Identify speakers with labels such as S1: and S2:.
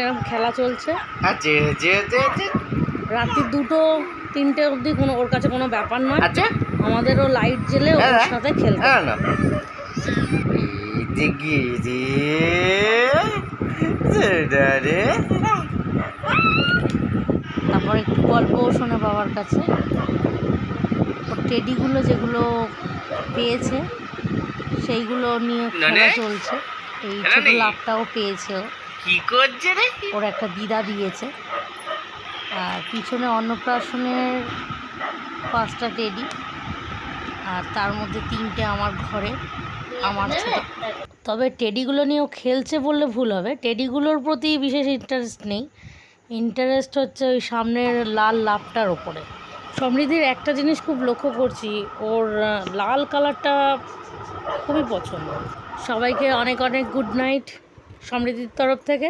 S1: এরকম খেলা চলছে।
S2: আছে যে যে যে
S1: রাত্রি দুটো তিনটে অবধি কোনো ওর কাছে কোনো ব্যাপার নয়। আমাদেরও লাইট জেলে ওর
S2: হ্যাঁ।
S1: সাথে খেলতে
S2: হ্যাঁ না।
S1: তারপর একটু গল্পও শোনে বাবার কাছে। ওর টেডিগুলো যেগুলো পেয়েছে সেইগুলো নিয়ে খেলা চলছে। এই? ছোটো লাভটাও পেয়েছে ও।
S2: কি করছে রে?
S1: ওর একটা দিদা দিয়েছে। আর পিছনে অন্নপ্রাশনের পাঁচটা টেডি আর তার মধ্যে তিনটে আমার ঘরে আমার তবে টেডিগুলো নিয়েও খেলছে বললে ভুল হবে। টেডিগুলোর প্রতি বিশেষ ইন্টারেস্ট নেই। ইন্টারেস্ট হচ্ছে ওই সামনের লাল লাভটার ওপরে। সমৃদ্ধির একটা জিনিস খুব লক্ষ্য করছি ওর লাল কালারটা খুবই পছন্দ। সবাইকে অনেক অনেক গুড নাইট সমৃদ্ধির তরফ থেকে।